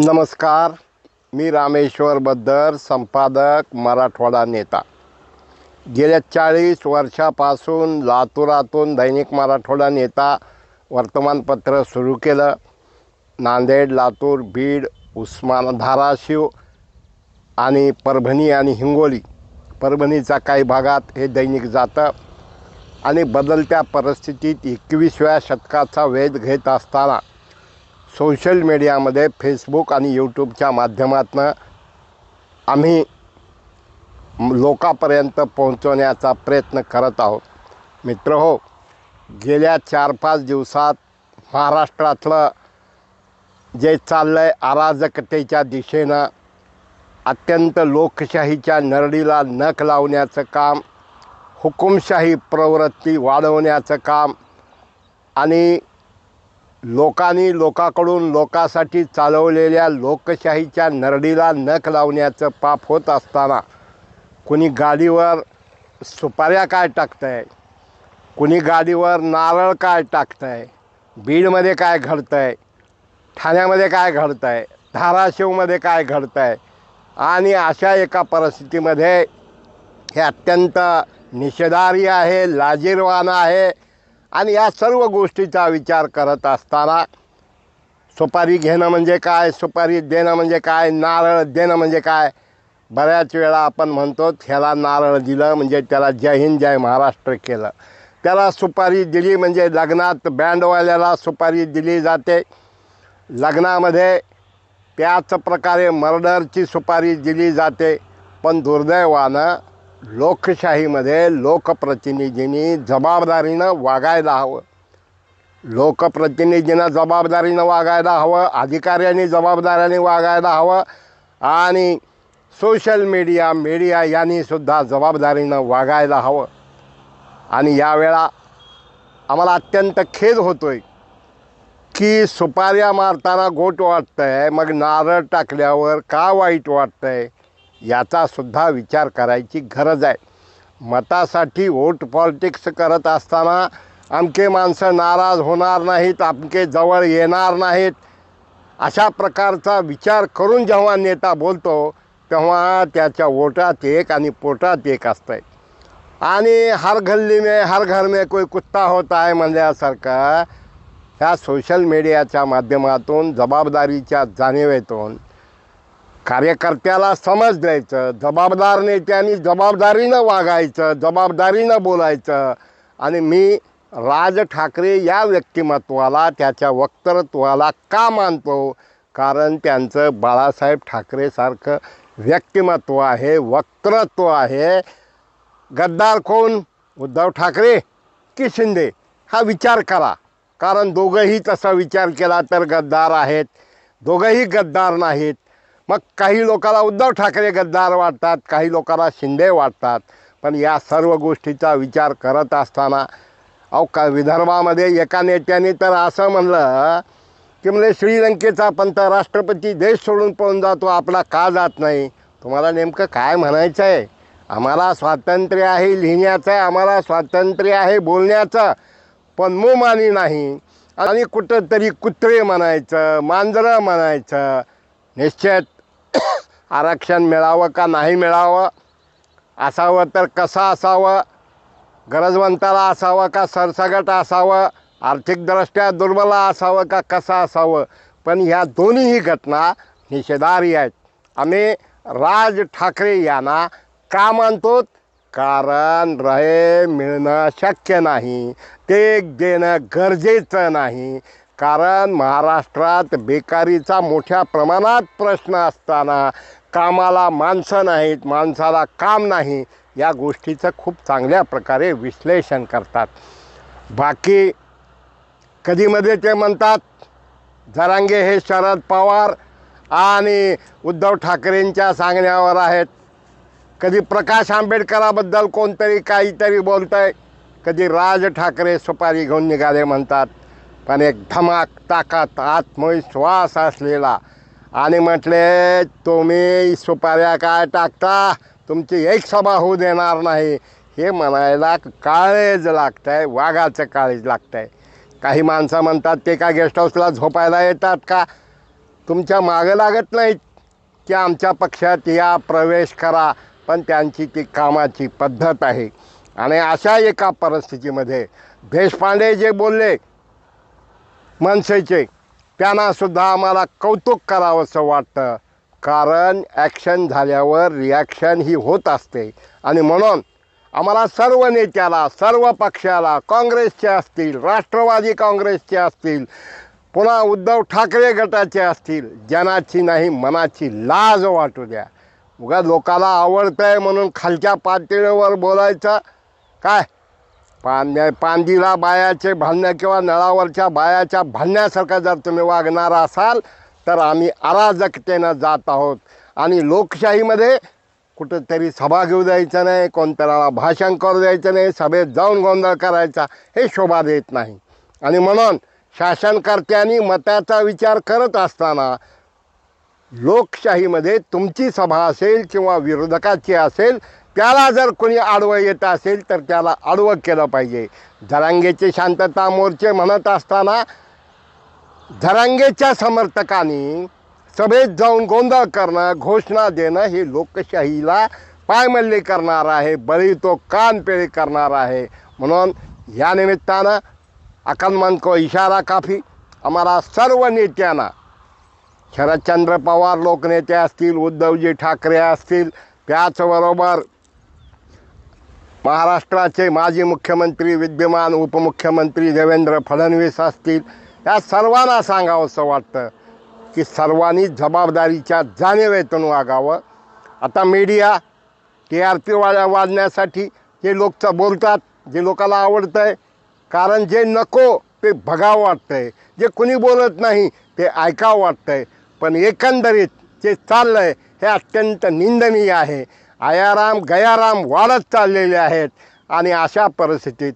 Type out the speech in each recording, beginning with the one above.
नमस्कार मी रामेश्वर बद्दर संपादक मराठवाडा नेता. गेल्या चाळीस वर्षापासून लातूरातून दैनिक मराठवाडा नेता वर्तमानपत्र सुरू केलं. नांदेड लातूर बीड उस्मान धाराशिव आणि परभणी आणि हिंगोली. परभणीचा काही भागात हे दैनिक जातं. आणि बदलत्या परिस्थितीत एकवीसव्या शतकाचा वेध घेत असताना सोशल मीडियामध्ये फेसबुक आणि यूट्यूबच्या माध्यमातून आम्ही लोकापर्यंत पोहोचवण्याचा प्रयत्न करत आहोत. मित्र हो गेल्या चार पाच दिवसात महाराष्ट्रातलं जे चाललं आहे अराजकतेच्या दिशेनं अत्यंत लोकशाहीच्या नरडीला नख लावण्याचं काम हुकुमशाही प्रवृत्ती वाढवण्याचं काम आणि लोकांनी लोकाकडून लोकासाठी चालवलेल्या लोकशाहीच्या नरडीला नख लावण्याचं पाप होत असताना कुणी गाडीवर सुपाऱ्या काय टाकतं आहे कुणी गाडीवर नारळ काय टाकतं आहे बीडमध्ये काय घडतं आहे ठाण्यामध्ये काय घडतं आहे धाराशिवमध्ये काय घडतं आहे आणि अशा एका परिस्थितीमध्ये हे अत्यंत निषेधार्ह आहे लाजीरवाणं आहे आणि या सर्व गोष्टीचा विचार करत असताना सुपारी घेणं म्हणजे काय? सुपारी देणं म्हणजे काय? नारळ देणं म्हणजे काय? बऱ्याच वेळा आपण म्हणतो ह्याला नारळ दिलं म्हणजे त्याला जय हिंद जय महाराष्ट्र केलं. त्याला सुपारी दिली म्हणजे लग्नात बँडवाल्याला सुपारी दिली जाते. लग्नामध्ये त्याच प्रकारे मर्डरची सुपारी दिली जाते. पण दुर्दैवानं लोकशाहीमध्ये लोकप्रतिनिधींनी जबाबदारीनं वागायला हवं. लोकप्रतिनिधींना जबाबदारीनं वागायला हवं अधिकाऱ्यांनी जबाबदाऱ्याने वागायला हवं आणि सोशल मीडिया मीडिया यांनीसुद्धा जबाबदारीनं वागायला हवं. आणि यावेळा आम्हाला अत्यंत खेद होतो आहे की सुपाऱ्या मारताना गोट वाटतं आहे मग नारळ टाकल्यावर का वाईट वाटतं आहे याचासुद्धा विचार करायची गरज आहे. मतासाठी वोट पॉलिटिक्स करत असताना आमके माणसं नाराज होणार नाहीत आमके जवळ येणार नाहीत. अशा प्रकारचा विचार करून जेव्हा नेता बोलतो तेव्हा त्याच्या वोटात एक आणि पोटात एक असतंय. आणि हर गल्ली में हर घर में कोई कुत्ता होता आहे म्हणल्यासारखं ह्या सोशल मीडियाच्या माध्यमातून जबाबदारीच्या जाणीवेतून कार्यकर्त्याला समज द्यायचं जबाबदार नेत्यांनी जबाबदारीनं वागायचं जबाबदारीनं बोलायचं. आणि मी राज ठाकरे या व्यक्तिमत्वाला त्याच्या वक्तृत्वाला का मानतो? कारण त्यांचं बाळासाहेब ठाकरेसारखं व्यक्तिमत्व आहे वक्तृत्व आहे. गद्दार कोण? उद्धव ठाकरे की शिंदे? हा विचार करा. कारण दोघंही तसा विचार केला तर गद्दार आहेत. दोघंही गद्दार नाहीत. मग काही लोकांना उद्धव ठाकरे गद्दार वाटतात काही लोकांना शिंदे वाटतात. पण या सर्व गोष्टीचा विचार करत असताना अहो का विदर्भामध्ये एका नेत्याने तर असं म्हणलं की म्हणजे श्रीलंकेचा पंत राष्ट्रपती देश सोडून पळून जातो आपला का जात नाही? तुम्हाला नेमकं काय म्हणायचं आहे आम्हाला स्वातंत्र्य आहे लिहिण्याचं आहे आम्हाला स्वातंत्र्य आहे बोलण्याचं पण मोमानी नाही. आणि कुठंतरी कुत्रे म्हणायचं मांजरं म्हणायचं. निश्चित आरक्षण मिळावं का नाही मिळावं? असावं तर कसं असावं? गरजवंताला असावं का सरसगट असावं? आर्थिकदृष्ट्या दुर्बल असावं का कसं असावं? पण ह्या दोन्हीही घटना निषेधार्ह आहेत. आम्ही राज ठाकरे यांना का मानतो कारण रहे मिळणं शक्य नाही. ते देणं गरजेचं नाही. कारण महाराष्ट्रात बेकारीचा मोठ्या प्रमाणात प्रश्न असताना कामाला माणसं नाहीत माणसाला काम नाही या गोष्टीचं खूप चांगल्या प्रकारे विश्लेषण करतात. बाकी कधीमध्ये ते म्हणतात जरांगे हे शरद पवार आणि उद्धव ठाकरेंच्या सांगण्यावर आहेत. कधी प्रकाश आंबेडकराबद्दल कोणतरी काहीतरी बोलत आहे कधी राज ठाकरे सुपारी घेऊन निघाले म्हणतात. पण एक धमाक ताकद आत्मविश्वास असलेला. आणि म्हटले तुम्ही सुपाऱ्या काय टाकता? तुमची एक सभा होऊ देणार नाही. हे म्हणायला काळेज लागतं आहे वाघाचं काळेज लागतं आहे काही माणसं म्हणतात ते का गेस्ट हाऊसला झोपायला येतात का? तुमच्या मागं लागत नाहीत की आमच्या पक्षात या प्रवेश करा. पण त्यांची ती कामाची पद्धत आहे. आणि अशा एका परिस्थितीमध्ये देशपांडे जे बोलले मनसेचे त्यांनासुद्धा आम्हाला कौतुक करावंसं वाटतं. कारण ॲक्शन झाल्यावर रिॲक्शन ही होत असते. आणि म्हणून आम्हाला सर्व नेत्याला सर्व पक्षाला काँग्रेसचे असतील राष्ट्रवादी काँग्रेसचे असतील पुन्हा उद्धव ठाकरे गटाचे असतील जनाची नाही मनाची लाज वाटू द्या. उगा लोकाला आवडतं आहे म्हणून खालच्या पातळीवर बोलायचं. काय? पांद्या पांदीला बायाचे भांडणं किंवा नळावरच्या बायाच्या भांडण्यासारखं जर तुम्ही वागणार असाल तर आम्ही अराजकतेनं जात आहोत. आणि लोकशाहीमध्ये कुठंतरी सभा घेऊ द्यायचं नाही कोणत्याला भाषण करू द्यायचं नाही सभेत जाऊन गोंधळ करायचा हे शोभा देत नाही. आणि म्हणून शासनकर्त्यांनी मताचा विचार करत असताना लोकशाहीमध्ये तुमची सभा असेल किंवा विरोधकाची असेल त्याला जर कोणी आडवं येत असेल तर त्याला आडवं केलं पाहिजे. जरांगेचे शांतता मोर्चे म्हणत असताना जरांगेच्या समर्थकांनी सभेत जाऊन गोंधळ करणं घोषणा देणं हे लोकशाहीला पायमल्ली करणार आहे बळी तो कानपेळी करणार आहे. म्हणून या निमित्तानं अकलमन को इशारा काफी. आम्हाला सर्व नेत्यांना शरदचंद्र पवार लोकनेते असतील उद्धवजी ठाकरे असतील त्याचबरोबर महाराष्ट्राचे माजी मुख्यमंत्री विद्यमान उपमुख्यमंत्री देवेंद्र फडणवीस असतील. या सर्वांना सांगावंसं वाटतं की सर्वांनी जबाबदारीच्या जाणीवेतून वागावं. आता मीडिया टी आर पी वा वाढण्यासाठी जे लोक बोलतात जे लोकाला आवडतं आहे कारण जे नको ते बघावं वाटतं आहे जे कुणी बोलत नाही ते ऐकावं वाटतं आहे पण एकंदरीत जे चाललं आहे हे अत्यंत निंदनीय आहे. आयाराम गयाराम वाढत चाललेले आहेत आणि अशा परिस्थितीत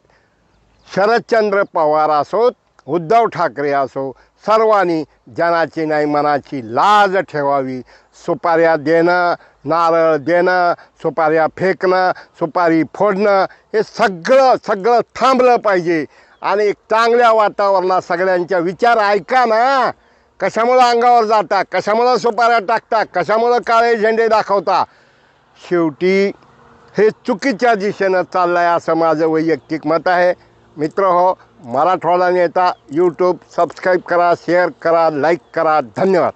शरदचंद्र पवार असोत उद्धव ठाकरे असो सर्वांनी जनाची नाही मनाची लाज ठेवावी. सुपाऱ्या देणं नारळ देणं सुपाऱ्या फेकणं सुपारी फोडणं हे सगळं सगळं थांबलं पाहिजे. आणि एक चांगल्या वातावरणात सगळ्यांच्या विचार ऐका ना. कशामुळं अंगावर जाता कशामुळं सुपाऱ्या टाकता कशामुळं काळे झेंडे दाखवता? शेवटी हे चुकीच्या दिशेनं चाललं आहे असं माझं वैयक्तिक मत आहे. मित्र हो मराठवाडा नेता यूट्यूब सबस्क्राईब करा शेअर करा लाईक करा. धन्यवाद.